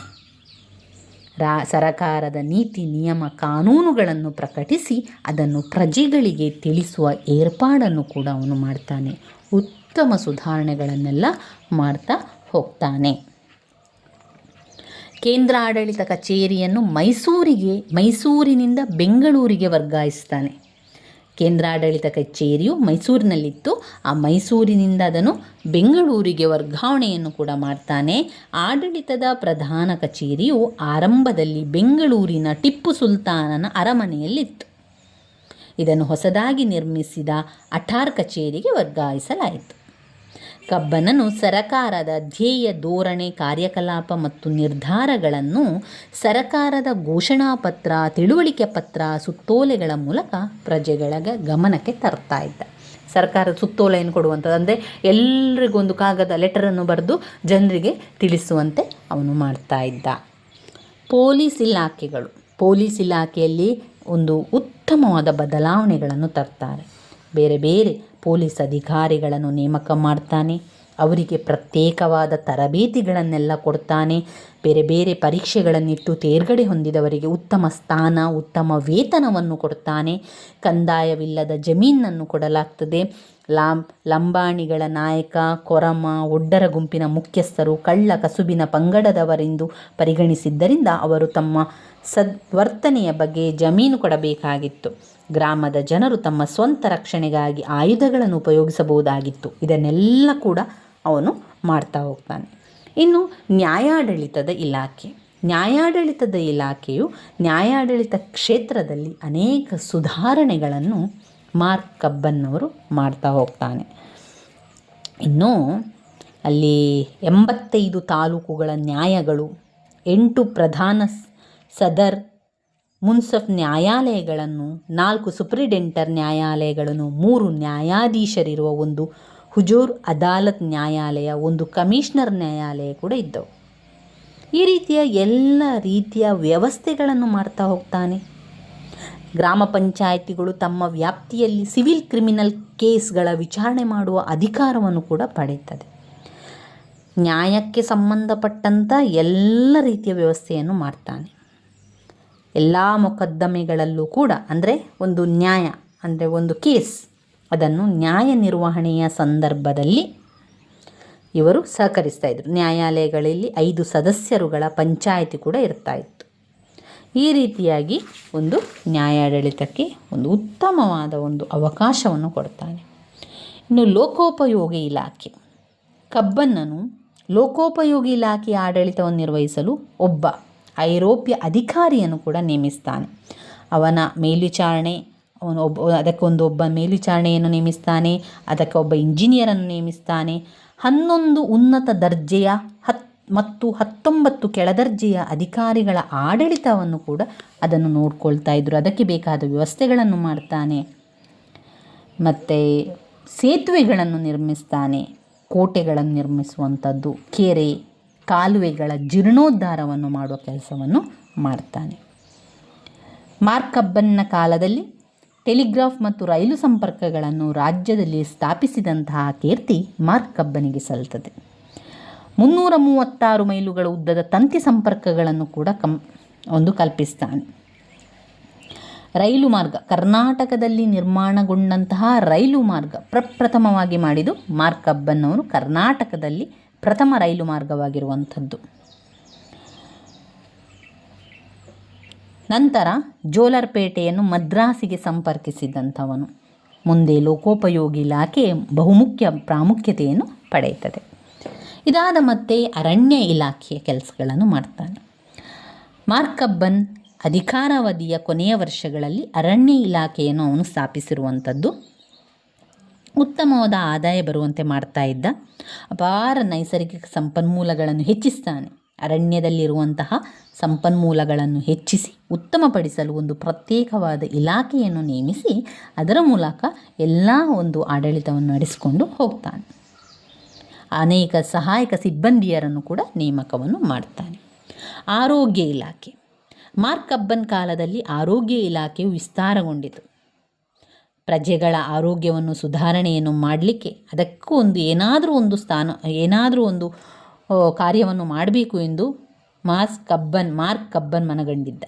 ರಾ ಸರಕಾರದ ನೀತಿ, ನಿಯಮ, ಕಾನೂನುಗಳನ್ನು ಪ್ರಕಟಿಸಿ ಅದನ್ನು ಪ್ರಜೆಗಳಿಗೆ ತಿಳಿಸುವ ಏರ್ಪಾಡನ್ನು ಕೂಡ ಅವನು ಮಾಡ್ತಾನೆ. ಉತ್ತಮ ಸುಧಾರಣೆಗಳನ್ನೆಲ್ಲ ಮಾಡ್ತಾ ಹೋಗ್ತಾನೆ. ಕೇಂದ್ರ ಆಡಳಿತ ಕಚೇರಿಯನ್ನು ಮೈಸೂರಿಗೆ, ಮೈಸೂರಿನಿಂದ ಬೆಂಗಳೂರಿಗೆ ವರ್ಗಾಯಿಸ್ತಾನೆ. ಕೇಂದ್ರಾಡಳಿತ ಕಚೇರಿಯು ಮೈಸೂರಿನಲ್ಲಿತ್ತು. ಆ ಮೈಸೂರಿನಿಂದ ಅದನ್ನು ಬೆಂಗಳೂರಿಗೆ ವರ್ಗಾವಣೆಯನ್ನು ಕೂಡ ಮಾಡ್ತಾನೆ. ಆಡಳಿತದ ಪ್ರಧಾನ ಕಚೇರಿಯು ಆರಂಭದಲ್ಲಿ ಬೆಂಗಳೂರಿನ ಟಿಪ್ಪು ಸುಲ್ತಾನನ ಅರಮನೆಯಲ್ಲಿತ್ತು. ಇದನ್ನು ಹೊಸದಾಗಿ ನಿರ್ಮಿಸಿದ ಅಠಾರ್ ಕಚೇರಿಗೆ ವರ್ಗಾಯಿಸಲಾಯಿತು. ಕಬ್ಬನನು ಸರಕಾರದ ಧ್ಯೇಯ ಧೋರಣೆ, ಕಾರ್ಯಕಲಾಪ ಮತ್ತು ನಿರ್ಧಾರಗಳನ್ನು ಸರಕಾರದ ಘೋಷಣಾ ಪತ್ರ ತಿಳುವಳಿಕೆ ಪತ್ರ, ಸುತ್ತೋಲೆಗಳ ಮೂಲಕ ಪ್ರಜೆಗಳ ಗಮನಕ್ಕೆ ತರ್ತಾ ಇದ್ದ. ಸರ್ಕಾರದ ಸುತ್ತೋಲೆಯನ್ನು ಕೊಡುವಂಥದ್ದು? ಅಂದರೆ ಎಲ್ರಿಗೊಂದು ಕಾಗದ ಲೆಟರನ್ನು ಬರೆದು ಜನರಿಗೆ ತಿಳಿಸುವಂತೆ ಅವನು ಮಾಡ್ತಾ ಇದ್ದ. ಪೊಲೀಸ್ ಇಲಾಖೆಗಳು, ಪೊಲೀಸ್ ಇಲಾಖೆಯಲ್ಲಿ ಒಂದು ಉತ್ತಮವಾದ ಬದಲಾವಣೆಗಳನ್ನು ತರ್ತಾರೆ. ಬೇರೆ ಬೇರೆ ಪೊಲೀಸ್ ಅಧಿಕಾರಿಗಳನ್ನು ನೇಮಕ ಮಾಡ್ತಾನೆ. ಅವರಿಗೆ ಪ್ರತ್ಯೇಕವಾದ ತರಬೇತಿಗಳನ್ನೆಲ್ಲ ಕೊಡ್ತಾನೆ. ಬೇರೆ ಬೇರೆ ಪರೀಕ್ಷೆಗಳನ್ನಿಟ್ಟು ತೇರ್ಗಡೆ ಹೊಂದಿದವರಿಗೆ ಉತ್ತಮ ಸ್ಥಾನ, ಉತ್ತಮ ವೇತನವನ್ನು ಕೊಡ್ತಾನೆ. ಕಂದಾಯವಿಲ್ಲದ ಜಮೀನನ್ನು ಕೊಡಲಾಗ್ತದೆ. ಲಾಂ, ಲಂಬಾಣಿಗಳ ನಾಯಕ, ಕೊರಮ, ಒಡ್ಡರ ಗುಂಪಿನ ಮುಖ್ಯಸ್ಥರು, ಕಳ್ಳ ಕಸುಬಿನ ಪಂಗಡದವರೆಂದು ಪರಿಗಣಿಸಿದ್ದರಿಂದ ಅವರು ತಮ್ಮ ಸದ್ವರ್ತನೆಯ ಬಗ್ಗೆ ಜಮೀನು ಕೊಡಬೇಕಾಗಿತ್ತು. ಗ್ರಾಮದ ಜನರು ತಮ್ಮ ಸ್ವಂತ ರಕ್ಷಣೆಗಾಗಿ ಆಯುಧಗಳನ್ನು ಉಪಯೋಗಿಸಬಹುದಾಗಿತ್ತು. ಇದನ್ನೆಲ್ಲ ಕೂಡ ಅವನು ಮಾಡ್ತಾ ಹೋಗ್ತಾನೆ. ಇನ್ನು ನ್ಯಾಯಾಡಳಿತದ ಇಲಾಖೆ. ನ್ಯಾಯಾಡಳಿತದ ಇಲಾಖೆಯು ನ್ಯಾಯಾಡಳಿತ ಕ್ಷೇತ್ರದಲ್ಲಿ ಅನೇಕ ಸುಧಾರಣೆಗಳನ್ನು ಮಾರ್ಕ್ ಕಬ್ಬನ್ನವರು ಮಾಡ್ತಾ ಹೋಗ್ತಾನೆ. ಇನ್ನು ಅಲ್ಲಿ ಎಂಬತ್ತೈದು ತಾಲೂಕುಗಳ ನ್ಯಾಯಗಳು, ಎಂಟು ಪ್ರಧಾನ ಸದರ್ ಮುನ್ಸಫ್ ನ್ಯಾಯಾಲಯಗಳನ್ನು, ನಾಲ್ಕು ಸುಪ್ರಿಡೆಂಟರ್ ನ್ಯಾಯಾಲಯಗಳನ್ನು, ಮೂರು ನ್ಯಾಯಾಧೀಶರಿರುವ ಒಂದು ಹುಜೂರ್ ಅದಾಲತ್ ನ್ಯಾಯಾಲಯ, ಒಂದು ಕಮಿಷನರ್ ನ್ಯಾಯಾಲಯ ಕೂಡ ಇದ್ದವು. ಈ ರೀತಿಯ ಎಲ್ಲ ರೀತಿಯ ವ್ಯವಸ್ಥೆಗಳನ್ನು ಮಾಡ್ತಾ ಹೋಗ್ತಾನೆ. ಗ್ರಾಮ ಪಂಚಾಯಿತಿಗಳು ತಮ್ಮ ವ್ಯಾಪ್ತಿಯಲ್ಲಿ ಸಿವಿಲ್ ಕ್ರಿಮಿನಲ್ ಕೇಸ್ಗಳ ವಿಚಾರಣೆ ಮಾಡುವ ಅಧಿಕಾರವನ್ನು ಕೂಡ ಪಡೆಯುತ್ತದೆ. ನ್ಯಾಯಕ್ಕೆ ಸಂಬಂಧಪಟ್ಟಂಥ ಎಲ್ಲ ರೀತಿಯ ವ್ಯವಸ್ಥೆಯನ್ನು ಮಾಡ್ತಾನೆ. ಎಲ್ಲ ಮೊಕದ್ದಮೆಗಳಲ್ಲೂ ಕೂಡ ಅಂದರೆ ಒಂದು ನ್ಯಾಯ, ಅಂದರೆ ಒಂದು ಕೇಸ್. ಅದನ್ನು ನ್ಯಾಯ ನಿರ್ವಹಣೆಯ ಸಂದರ್ಭದಲ್ಲಿ ಇವರು ಸಹಕರಿಸ್ತಾ ಇದ್ದರು ನ್ಯಾಯಾಲಯಗಳಲ್ಲಿ ಐದು ಸದಸ್ಯರುಗಳ ಪಂಚಾಯಿತಿ ಕೂಡ ಇರ್ತಾ ಇತ್ತು. ಈ ರೀತಿಯಾಗಿ ಒಂದು ನ್ಯಾಯಾಡಳಿತಕ್ಕೆ ಒಂದು ಉತ್ತಮವಾದ ಒಂದು ಅವಕಾಶವನ್ನು ಕೊಡ್ತಾನೆ. ಇನ್ನು ಲೋಕೋಪಯೋಗಿ ಇಲಾಖೆ. ಕಬ್ಬನ್ನನು ಲೋಕೋಪಯೋಗಿ ಇಲಾಖೆಯ ಆಡಳಿತವನ್ನು ನಿರ್ವಹಿಸಲು ಒಬ್ಬ ಐರೋಪ್ಯ ಅಧಿಕಾರಿಯನ್ನು ಕೂಡ ನೇಮಿಸ್ತಾನೆ. ಅವನ ಮೇಲ್ವಿಚಾರಣೆ, ಅವನು ಒಬ್ಬ ಅದಕ್ಕೊಂದು ಒಬ್ಬ ಮೇಲ್ವಿಚಾರಣೆಯನ್ನು ನೇಮಿಸ್ತಾನೆ ಅದಕ್ಕೆ ಒಬ್ಬ ಇಂಜಿನಿಯರನ್ನು ನೇಮಿಸ್ತಾನೆ. ಹನ್ನೊಂದು ಉನ್ನತ ದರ್ಜೆಯ ಹತ್, ಮತ್ತು ಹತ್ತೊಂಬತ್ತು ಕೆಳದರ್ಜೆಯ ಅಧಿಕಾರಿಗಳ ಆಡಳಿತವನ್ನು ಕೂಡ ಅದನ್ನು ನೋಡ್ಕೊಳ್ತಾ ಇದ್ದರು ಅದಕ್ಕೆ ಬೇಕಾದ ವ್ಯವಸ್ಥೆಗಳನ್ನು ಮಾಡ್ತಾನೆ. ಮತ್ತು ಸೇತುವೆಗಳನ್ನು ನಿರ್ಮಿಸ್ತಾನೆ, ಕೋಟೆಗಳನ್ನು ನಿರ್ಮಿಸುವಂಥದ್ದು, ಕೆರೆ ಕಾಲುವೆಗಳ ಜೀರ್ಣೋದ್ಧಾರವನ್ನು ಮಾಡುವ ಕೆಲಸವನ್ನು ಮಾಡ್ತಾನೆ. ಮಾರ್ಕಬ್ಬನ್ನ ಕಾಲದಲ್ಲಿ ಟೆಲಿಗ್ರಾಫ್ ಮತ್ತು ರೈಲು ಸಂಪರ್ಕಗಳನ್ನು ರಾಜ್ಯದಲ್ಲಿ ಸ್ಥಾಪಿಸಿದಂತಹ ಕೀರ್ತಿ ಮಾರ್ಕಬ್ಬನಿಗೆ ಸಲ್ತದೆ ಮುನ್ನೂರ ಮೂವತ್ತಾರು ಮೈಲುಗಳ ಉದ್ದದ ತಂತಿ ಸಂಪರ್ಕಗಳನ್ನು ಕೂಡ ಕಂ, ಒಂದು ಕಲ್ಪಿಸ್ತಾನೆ. ರೈಲು ಮಾರ್ಗ ಕರ್ನಾಟಕದಲ್ಲಿ ನಿರ್ಮಾಣಗೊಂಡಂತಹ ರೈಲು ಮಾರ್ಗ ಪ್ರಪ್ರಥಮವಾಗಿ ಮಾಡಿದ್ದು ಮಾರ್ಕಬ್ಬನ್ನವರು ಕರ್ನಾಟಕದಲ್ಲಿ ಪ್ರಥಮ ರೈಲು ಮಾರ್ಗವಾಗಿರುವಂಥದ್ದು. ನಂತರ ಜೋಲರ್ಪೇಟೆಯನ್ನು ಮದ್ರಾಸಿಗೆ ಸಂಪರ್ಕಿಸಿದಂಥವನು. ಮುಂದೆ ಲೋಕೋಪಯೋಗಿ ಇಲಾಖೆ ಬಹುಮುಖ್ಯ ಪ್ರಾಮುಖ್ಯತೆಯನ್ನು ಪಡೆಯುತ್ತದೆ. ಇದಾದ ಮತ್ತೆ ಅರಣ್ಯ ಇಲಾಖೆಯ ಕೆಲಸಗಳನ್ನು ಮಾಡ್ತಾನೆ. ಮಾರ್ಕಬ್ಬನ್ ಅಧಿಕಾರಾವಧಿಯ ಕೊನೆಯ ವರ್ಷಗಳಲ್ಲಿ ಅರಣ್ಯ ಇಲಾಖೆಯನ್ನು ಅವನು ಸ್ಥಾಪಿಸಿರುವಂಥದ್ದು ಉತ್ತಮವಾದ ಆದಾಯ ಬರುವಂತೆ ಮಾಡ್ತಾ ಇದ್ದ ಅಪಾರ ನೈಸರ್ಗಿಕ ಸಂಪನ್ಮೂಲಗಳನ್ನು ಹೆಚ್ಚಿಸ್ತಾನೆ. ಅರಣ್ಯದಲ್ಲಿರುವಂತಹ ಸಂಪನ್ಮೂಲಗಳನ್ನು ಹೆಚ್ಚಿಸಿ, ಉತ್ತಮಪಡಿಸಲು ಒಂದು ಪ್ರತ್ಯೇಕವಾದ ಇಲಾಖೆಯನ್ನು ನೇಮಿಸಿ, ಅದರ ಮೂಲಕ ಎಲ್ಲ ಒಂದು ಆಡಳಿತವನ್ನು ನಡೆಸಿಕೊಂಡು ಹೋಗ್ತಾನೆ. ಅನೇಕ ಸಹಾಯಕ ಸಿಬ್ಬಂದಿಯರನ್ನು ಕೂಡ ನೇಮಕವನ್ನು ಮಾಡ್ತಾನೆ. ಆರೋಗ್ಯ ಇಲಾಖೆ. ಮಾರ್ಕ್ ಅಬ್ಬನ್ ಕಾಲದಲ್ಲಿ ಆರೋಗ್ಯ ಇಲಾಖೆಯು ವಿಸ್ತಾರಗೊಂಡಿತು. ಪ್ರಜೆಗಳ ಆರೋಗ್ಯವನ್ನು ಸುಧಾರಣೆಯನ್ನು ಮಾಡಲಿಕ್ಕೆ ಅದಕ್ಕೂ ಒಂದು ಏನಾದರೂ ಒಂದು ಸ್ಥಾನ, ಏನಾದರೂ ಒಂದು ಕಾರ್ಯವನ್ನು ಮಾಡಬೇಕು ಎಂದು ಮಾಸ್ ಕಬ್ಬನ್, ಮಾರ್ಕ್ ಕಬ್ಬನ್ ಮನಗಂಡಿದ್ದ.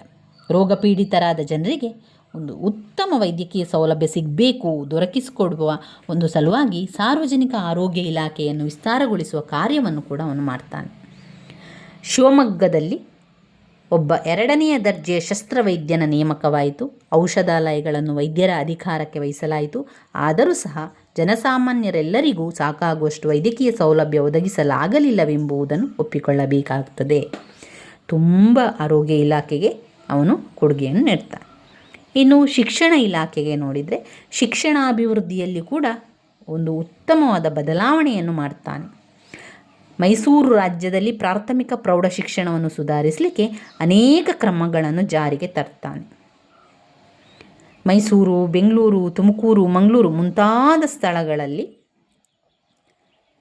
ರೋಗ ಪೀಡಿತರಾದ ಜನರಿಗೆ ಒಂದು ಉತ್ತಮ ವೈದ್ಯಕೀಯ ಸೌಲಭ್ಯ ಸಿಗಬೇಕು, ದೊರಕಿಸಿಕೊಡುವ ಒಂದು ಸಲುವಾಗಿ ಸಾರ್ವಜನಿಕ ಆರೋಗ್ಯ ಇಲಾಖೆಯನ್ನು ವಿಸ್ತಾರಗೊಳಿಸುವ ಕಾರ್ಯವನ್ನು ಕೂಡ ಅವನು ಮಾಡ್ತಾನೆ. ಶಿವಮೊಗ್ಗದಲ್ಲಿ ಒಬ್ಬ ಎರಡನೆಯ ದರ್ಜೆಯ ಶಸ್ತ್ರವೈದ್ಯನ ನೇಮಕವಾಯಿತು. ಔಷಧಾಲಯಗಳನ್ನು ವೈದ್ಯರ ಅಧಿಕಾರಕ್ಕೆ ವಹಿಸಲಾಯಿತು. ಆದರೂ ಸಹ ಜನಸಾಮಾನ್ಯರೆಲ್ಲರಿಗೂ ಸಾಕಾಗುವಷ್ಟು ವೈದ್ಯಕೀಯ ಸೌಲಭ್ಯ ಒದಗಿಸಲಾಗಲಿಲ್ಲವೆಂಬುದನ್ನು ಒಪ್ಪಿಕೊಳ್ಳಬೇಕಾಗುತ್ತದೆ. ತುಂಬ ಆರೋಗ್ಯ ಇಲಾಖೆಗೆ ಅವನು ಕೊಡುಗೆಯನ್ನು ನೀಡ್ತಾನೆ. ಇನ್ನು ಶಿಕ್ಷಣ ಇಲಾಖೆಗೆ ನೋಡಿದರೆ ಶಿಕ್ಷಣಾಭಿವೃದ್ಧಿಯಲ್ಲಿ ಕೂಡ ಒಂದು ಉತ್ತಮವಾದ ಬದಲಾವಣೆಯನ್ನು ಮಾಡ್ತಾನೆ. ಮೈಸೂರು ರಾಜ್ಯದಲ್ಲಿ ಪ್ರಾಥಮಿಕ ಪ್ರೌಢ ಶಿಕ್ಷಣವನ್ನು ಸುಧಾರಿಸಲಿಕ್ಕೆ ಅನೇಕ ಕ್ರಮಗಳನ್ನು ಜಾರಿಗೆ ತರ್ತಾನೆ. ಮೈಸೂರು, ಬೆಂಗಳೂರು, ತುಮಕೂರು, ಮಂಗಳೂರು ಮುಂತಾದ ಸ್ಥಳಗಳಲ್ಲಿ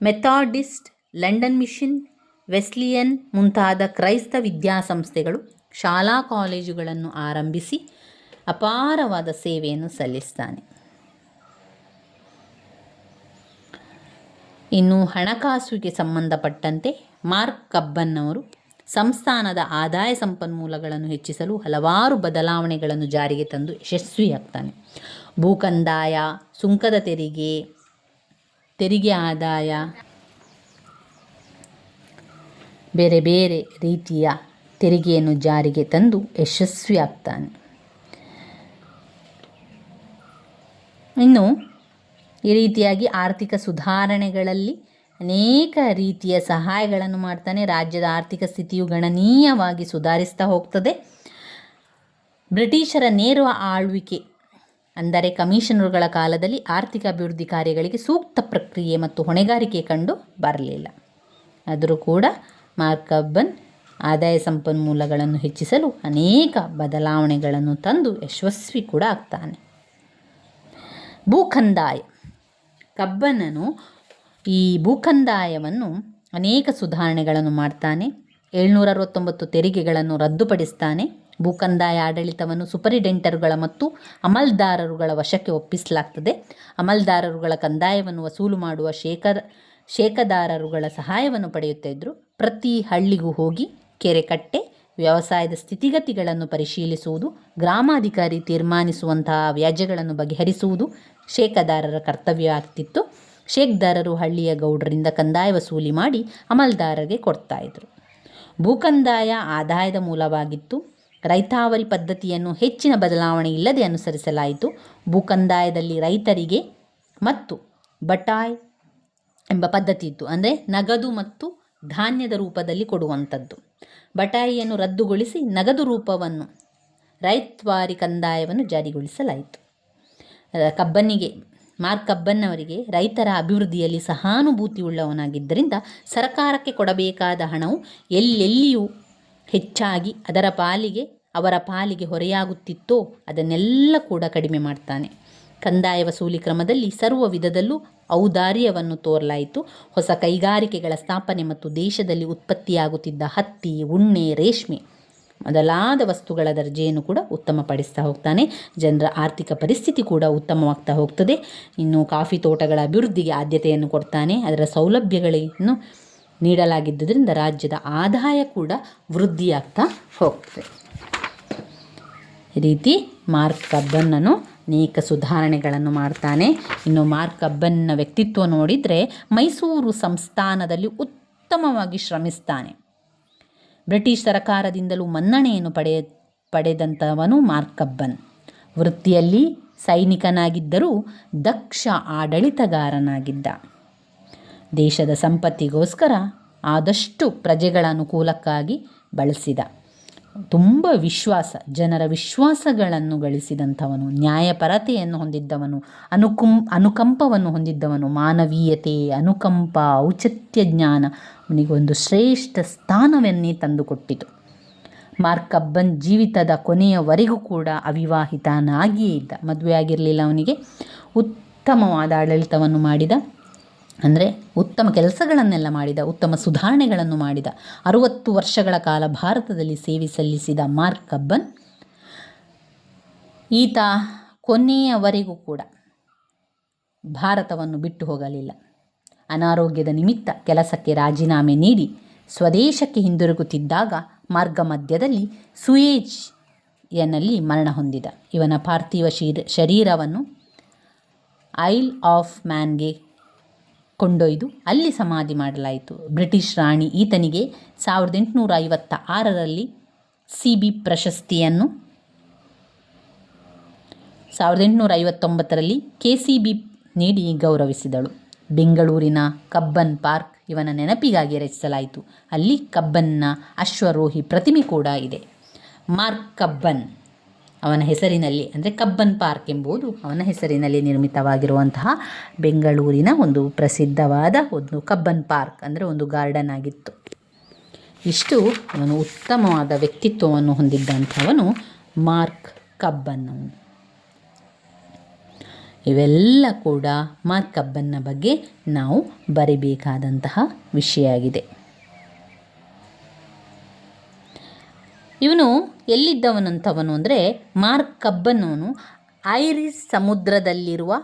ಮೆಥಾಡಿಸ್ಟ್, ಲಂಡನ್ ಮಿಷನ್, ವೆಸ್ಲಿಯನ್ ಮುಂತಾದ ಕ್ರೈಸ್ತ ವಿದ್ಯಾಸಂಸ್ಥೆಗಳು ಶಾಲಾ ಕಾಲೇಜುಗಳನ್ನು ಆರಂಭಿಸಿ ಅಪಾರವಾದ ಸೇವೆಯನ್ನು ಸಲ್ಲಿಸ್ತಾನೆ. ಇನ್ನು ಹಣಕಾಸುಗೆ ಸಂಬಂಧಪಟ್ಟಂತೆ ಮಾರ್ಕ್ ಕಬ್ಬನ್ ಅವರು ಸಂಸ್ಥಾನದ ಆದಾಯ ಸಂಪನ್ಮೂಲಗಳನ್ನು ಹೆಚ್ಚಿಸಲು ಹಲವಾರು ಬದಲಾವಣೆಗಳನ್ನು ಜಾರಿಗೆ ತಂದು ಯಶಸ್ವಿಯಾಗ್ತಾನೆ. ಭೂಕಂದಾಯ, ಸುಂಕದ ತೆರಿಗೆ ತೆರಿಗೆ ಆದಾಯ, ಬೇರೆ ಬೇರೆ ರೀತಿಯ ತೆರಿಗೆಯನ್ನು ಜಾರಿಗೆ ತಂದು ಯಶಸ್ವಿಯಾಗ್ತಾನೆ. ಇನ್ನು ಈ ರೀತಿಯಾಗಿ ಆರ್ಥಿಕ ಸುಧಾರಣೆಗಳಲ್ಲಿ ಅನೇಕ ರೀತಿಯ ಸಹಾಯಗಳನ್ನು ಮಾಡ್ತಾನೆ. ರಾಜ್ಯದ ಆರ್ಥಿಕ ಸ್ಥಿತಿಯು ಗಣನೀಯವಾಗಿ ಸುಧಾರಿಸ್ತಾ ಹೋಗ್ತದೆ. ಬ್ರಿಟಿಷರ ನೇರ ಆಳ್ವಿಕೆ ಅಂದರೆ ಕಮಿಷನರುಗಳ ಕಾಲದಲ್ಲಿ ಆರ್ಥಿಕ ಅಭಿವೃದ್ಧಿ ಕಾರ್ಯಗಳಿಗೆ ಸೂಕ್ತ ಪ್ರಕ್ರಿಯೆ ಮತ್ತು ಹೊಣೆಗಾರಿಕೆ ಕಂಡು ಬರಲಿಲ್ಲ. ಆದರೂ ಕೂಡ ಮಾರ್ಕಬ್ಬನ್ ಆದಾಯ ಸಂಪನ್ಮೂಲಗಳನ್ನು ಹೆಚ್ಚಿಸಲು ಅನೇಕ ಬದಲಾವಣೆಗಳನ್ನು ತಂದು ಯಶಸ್ವಿ ಕೂಡ ಆಗ್ತಾನೆ. ಭೂಕಂದಾಯ ಕಬ್ಬನನು ಈ ಭೂಕಂದಾಯವನ್ನು ಅನೇಕ ಸುಧಾರಣೆಗಳನ್ನು ಮಾಡ್ತಾನೆ. ಏಳ್ನೂರ ಅರವತ್ತೊಂಬತ್ತು ತೆರಿಗೆಗಳನ್ನು ರದ್ದುಪಡಿಸ್ತಾನೆ. ಭೂಕಂದಾಯ ಆಡಳಿತವನ್ನು ಸುಪರಿಡೆಂಟರುಗಳ ಮತ್ತು ಅಮಲ್ದಾರರುಗಳ ವಶಕ್ಕೆ ಒಪ್ಪಿಸಲಾಗ್ತದೆ. ಅಮಲ್ದಾರರುಗಳ ಕಂದಾಯವನ್ನು ವಸೂಲು ಮಾಡುವ ಶೇಖರ್ ಶೇಕದಾರರುಗಳ ಸಹಾಯವನ್ನು ಪಡೆಯುತ್ತಿದ್ದರು ಪ್ರತಿ ಹಳ್ಳಿಗೂ ಹೋಗಿ ಕೆರೆ ಕಟ್ಟೆ ವ್ಯವಸಾಯದ ಸ್ಥಿತಿಗತಿಗಳನ್ನು ಪರಿಶೀಲಿಸುವುದು, ಗ್ರಾಮಾಧಿಕಾರಿ ತೀರ್ಮಾನಿಸುವಂತಹ ವ್ಯಾಜ್ಯಗಳನ್ನು ಬಗೆಹರಿಸುವುದು ಶೇಕದಾರರ ಕರ್ತವ್ಯ ಆಗ್ತಿತ್ತು ಶೇಕ್ದಾರರು ಹಳ್ಳಿಯ ಗೌಡರಿಂದ ಕಂದಾಯ ವಸೂಲಿ ಮಾಡಿ ಅಮಲ್ದಾರರಿಗೆ ಕೊಡ್ತಾಯಿದ್ರು ಭೂಕಂದಾಯ ಆದಾಯದ ಮೂಲವಾಗಿತ್ತು. ರೈತಾವರಿ ಪದ್ಧತಿಯನ್ನು ಹೆಚ್ಚಿನ ಬದಲಾವಣೆ ಇಲ್ಲದೆ ಅನುಸರಿಸಲಾಯಿತು. ಭೂಕಂದಾಯದಲ್ಲಿ ರೈತರಿಗೆ ಮತ್ತು ಬಟಾಯ್ ಎಂಬ ಪದ್ಧತಿ ಇತ್ತು. ಅಂದರೆ ನಗದು ಮತ್ತು ಧಾನ್ಯದ ರೂಪದಲ್ಲಿ ಕೊಡುವಂಥದ್ದು. ಬಟಾಯಿಯನ್ನು ರದ್ದುಗೊಳಿಸಿ ನಗದು ರೂಪವನ್ನು, ರೈತ್ವಾರಿ ಕಂದಾಯವನ್ನು ಜಾರಿಗೊಳಿಸಲಾಯಿತು. ಕಬ್ಬನ್ನಿಗೆ, ಮಾರ್ಕ್ ಕಬ್ಬನ್ನವರಿಗೆ ರೈತರ ಅಭಿವೃದ್ಧಿಯಲ್ಲಿ ಸಹಾನುಭೂತಿ ಉಳ್ಳವನಾಗಿದ್ದರಿಂದ ಸರ್ಕಾರಕ್ಕೆ ಕೊಡಬೇಕಾದ ಹಣವು ಎಲ್ಲೆಲ್ಲಿಯೂ ಹೆಚ್ಚಾಗಿ ಅದರ ಪಾಲಿಗೆ, ಅವರ ಪಾಲಿಗೆ ಹೊರೆಯಾಗುತ್ತಿತ್ತೋ ಅದನ್ನೆಲ್ಲ ಕೂಡ ಕಡಿಮೆ ಮಾಡ್ತಾನೆ. ಕಂದಾಯ ವಸೂಲಿ ಕ್ರಮದಲ್ಲಿ ಸರ್ವ ವಿಧದಲ್ಲೂ ಔದಾರ್ಯವನ್ನು ತೋರಲಾಯಿತು. ಹೊಸ ಕೈಗಾರಿಕೆಗಳ ಸ್ಥಾಪನೆ ಮತ್ತು ದೇಶದಲ್ಲಿ ಉತ್ಪತ್ತಿಯಾಗುತ್ತಿದ್ದ ಹತ್ತಿ, ಉಣ್ಣೆ, ರೇಷ್ಮೆ ಮೊದಲಾದ ವಸ್ತುಗಳ ದರ್ಜೆಯನ್ನು ಕೂಡ ಉತ್ತಮಪಡಿಸ್ತಾ ಹೋಗ್ತಾನೆ. ಜನರ ಆರ್ಥಿಕ ಪರಿಸ್ಥಿತಿ ಕೂಡ ಉತ್ತಮವಾಗ್ತಾ ಹೋಗ್ತದೆ. ಇನ್ನು ಕಾಫಿ ತೋಟಗಳ ಅಭಿವೃದ್ಧಿಗೆ ಆದ್ಯತೆಯನ್ನು ಕೊಡ್ತಾನೆ. ಅದರ ಸೌಲಭ್ಯಗಳನ್ನು ನೀಡಲಾಗಿದ್ದರಿಂದ ರಾಜ್ಯದ ಆದಾಯ ಕೂಡ ವೃದ್ಧಿಯಾಗ್ತಾ ಹೋಗ್ತದೆ. ರೀತಿ ಮಾರ್ಕ್ ಕಬ್ಬನ್ನನು ಅನೇಕ ಸುಧಾರಣೆಗಳನ್ನು ಮಾಡ್ತಾನೆ. ಇನ್ನು ಮಾರ್ಕ್ ಕಬ್ಬನ್ನ ವ್ಯಕ್ತಿತ್ವ ನೋಡಿದರೆ ಮೈಸೂರು ಸಂಸ್ಥಾನದಲ್ಲಿ ಉತ್ತಮವಾಗಿ ಶ್ರಮಿಸ್ತಾನೆ. ಬ್ರಿಟಿಷ್ ಸರಕಾರದಿಂದಲೂ ಮನ್ನಣೆಯನ್ನು ಪಡೆಯ ಪಡೆದಂಥವನು ಮಾರ್ಕಬ್ಬನ್ ವೃತ್ತಿಯಲ್ಲಿ ಸೈನಿಕನಾಗಿದ್ದರೂ ದಕ್ಷ ಆಡಳಿತಗಾರನಾಗಿದ್ದ. ದೇಶದ ಸಂಪತ್ತಿಗೋಸ್ಕರ ಆದಷ್ಟು ಪ್ರಜೆಗಳ ಅನುಕೂಲಕ್ಕಾಗಿ ಬಳಸಿದ. ತುಂಬ ವಿಶ್ವಾಸ, ಜನರ ವಿಶ್ವಾಸಗಳನ್ನು ಗಳಿಸಿದಂಥವನು, ನ್ಯಾಯಪರತೆಯನ್ನು ಹೊಂದಿದ್ದವನು, ಅನುಕುಂ, ಅನುಕಂಪವನ್ನು ಹೊಂದಿದ್ದವನು, ಮಾನವೀಯತೆ, ಅನುಕಂಪ, ಔಚಿತ್ಯ ಜ್ಞಾನ ಅವನಿಗೊಂದು ಶ್ರೇಷ್ಠ ಸ್ಥಾನವನ್ನೇ ತಂದುಕೊಟ್ಟಿತು. ಮಾರ್ಕ್ ಕಬ್ಬನ್ ಜೀವಿತದ ಕೊನೆಯವರೆಗೂ ಕೂಡ ಅವಿವಾಹಿತನಾಗಿಯೇ ಇದ್ದ. ಮದುವೆ ಆಗಿರಲಿಲ್ಲ ಅವನಿಗೆ. ಉತ್ತಮವಾದ ಆಡಳಿತವನ್ನು ಮಾಡಿದ. ಅಂದರೆ ಉತ್ತಮ ಕೆಲಸಗಳನ್ನೆಲ್ಲ ಮಾಡಿದ, ಉತ್ತಮ ಸುಧಾರಣೆಗಳನ್ನು ಮಾಡಿದ, ಅರುವತ್ತು ವರ್ಷಗಳ ಕಾಲ ಭಾರತದಲ್ಲಿ ಸೇವೆ ಸಲ್ಲಿಸಿದ ಮಾರ್ಕ್ ಕಬ್ಬನ್, ಈತ ಕೊನೆಯವರೆಗೂ ಕೂಡ ಭಾರತವನ್ನು ಬಿಟ್ಟು ಹೋಗಲಿಲ್ಲ. ಅನಾರೋಗ್ಯದ ನಿಮಿತ್ತ ಕೆಲಸಕ್ಕೆ ರಾಜೀನಾಮೆ ನೀಡಿ ಸ್ವದೇಶಕ್ಕೆ ಹಿಂದಿರುಗುತ್ತಿದ್ದಾಗ ಮಾರ್ಗ ಮಧ್ಯದಲ್ಲಿ ಸುಯೇಜ್ ಎನ್ನಲ್ಲಿ ಮರಣ ಹೊಂದಿದ. ಇವನ ಪಾರ್ಥಿವ ಶೀರ್, ಶರೀರವನ್ನು ಐಲ್ ಆಫ್ ಮ್ಯಾನ್ಗೆ ಕೊಂಡೊಯ್ದು ಅಲ್ಲಿ ಸಮಾಧಿ ಮಾಡಲಾಯಿತು. ಬ್ರಿಟಿಷ್ ರಾಣಿ ಈತನಿಗೆ ಸಾವಿರದ ಎಂಟುನೂರ ಐವತ್ತ ಆರರಲ್ಲಿ ಸಿ ಬಿ ಪ್ರಶಸ್ತಿಯನ್ನು, ಸಾವಿರದ ಎಂಟುನೂರ ಐವತ್ತೊಂಬತ್ತರಲ್ಲಿ ಕೆ ಸಿ ಬಿ ನೀಡಿ ಗೌರವಿಸಿದಳು. ಬೆಂಗಳೂರಿನ ಕಬ್ಬನ್ ಪಾರ್ಕ್ ಇವನ ನೆನಪಿಗಾಗಿ ರಚಿಸಲಾಯಿತು. ಅಲ್ಲಿ ಕಬ್ಬನ್ನ ಅಶ್ವರೋಹಿ ಪ್ರತಿಮೆ ಕೂಡ ಇದೆ. ಮಾರ್ಕ್ ಕಬ್ಬನ್ ಅವನ ಹೆಸರಿನಲ್ಲಿ, ಅಂದರೆ ಕಬ್ಬನ್ ಪಾರ್ಕ್ ಎಂಬುದು ಅವನ ಹೆಸರಿನಲ್ಲಿ ನಿರ್ಮಿತವಾಗಿರುವಂತಹ ಬೆಂಗಳೂರಿನ ಒಂದು ಪ್ರಸಿದ್ಧವಾದ ಒಂದು ಕಬ್ಬನ್ ಪಾರ್ಕ್, ಅಂದರೆ ಒಂದು ಗಾರ್ಡನ್ ಆಗಿತ್ತು. ಇಷ್ಟು ಅವನು ಉತ್ತಮವಾದ ವ್ಯಕ್ತಿತ್ವವನ್ನು ಹೊಂದಿದ್ದಂಥವನು ಮಾರ್ಕ್ ಕಬ್ಬನ್ ಇವೆಲ್ಲ ಕೂಡ ಮಾರ್ಕ್ ಕಬ್ಬನ್ನ ಬಗ್ಗೆ ನಾವು ಬರಿಬೇಕಾದಂತಹ ವಿಷಯ ಆಗಿದೆ. ಇವನು ಎಲ್ಲಿದ್ದವನಂಥವನು ಅಂದರೆ ಮಾರ್ಕ್ ಕಬ್ಬನವನು ಐರಿಸ್ ಸಮುದ್ರದಲ್ಲಿರುವ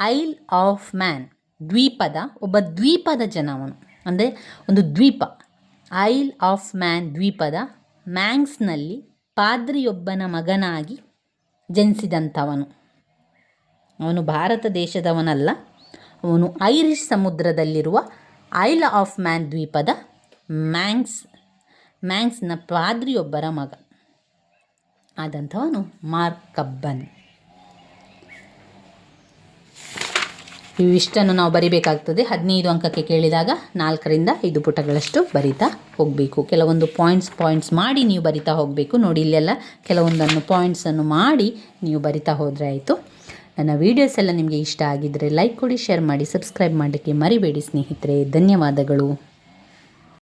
ಐಲ್ ಆಫ್ ಮ್ಯಾನ್, ದ್ವೀಪದ, ಒಬ್ಬ ದ್ವೀಪದ ಜನವನು. ಅಂದರೆ ಒಂದು ದ್ವೀಪ. ಐಲ್ ಆಫ್ ಮ್ಯಾನ್ ದ್ವೀಪದ ಮ್ಯಾಂಗ್ಸ್ನಲ್ಲಿ ಪಾದ್ರಿಯೊಬ್ಬನ ಮಗನಾಗಿ ಜನಿಸಿದಂಥವನು. ಅವನು ಭಾರತ ದೇಶದವನಲ್ಲ. ಅವನು ಐರಿಷ್ ಸಮುದ್ರದಲ್ಲಿರುವ ಐಲ್ ಆಫ್ ಮ್ಯಾನ್ ದ್ವೀಪದ ಮ್ಯಾಂಗ್ಸ್ ಮ್ಯಾಂಗ್ಸ್ನ ಪಾದ್ರಿಯೊಬ್ಬರ ಮಗ. ಆದಂಥವನು ಮಾರ್ಕ್ ಕಬ್ಬನ್. ಇವಿಷ್ಟನ್ನು ನಾವು ಬರಿಬೇಕಾಗ್ತದೆ. ಹದಿನೈದು ಅಂಕಕ್ಕೆ ಕೇಳಿದಾಗ ನಾಲ್ಕರಿಂದ ಐದು ಪುಟಗಳಷ್ಟು ಬರಿತಾ ಹೋಗಬೇಕು. ಕೆಲವೊಂದು ಪಾಯಿಂಟ್ಸ್ ಪಾಯಿಂಟ್ಸ್ ಮಾಡಿ ನೀವು ಬರಿತಾ ಹೋಗಬೇಕು. ನೋಡಿ, ಇಲ್ಲೆಲ್ಲ ಕೆಲವೊಂದನ್ನು ಪಾಯಿಂಟ್ಸನ್ನು ಮಾಡಿ ನೀವು ಬರಿತಾ ಹೋದರೆ ಆಯಿತು. ನನ್ನ ವೀಡಿಯೋಸ್ ಎಲ್ಲ ನಿಮಗೆ ಇಷ್ಟ ಆಗಿದ್ದರೆ ಲೈಕ್ ಕೊಡಿ ಶೇರ್ ಮಾಡಿ ಸಬ್ಸ್ಕ್ರೈಬ್ ಮಾಡೋಕ್ಕೆ ಮರಿಬೇಡಿ ಸ್ನೇಹಿತರೆ. ಧನ್ಯವಾದಗಳು.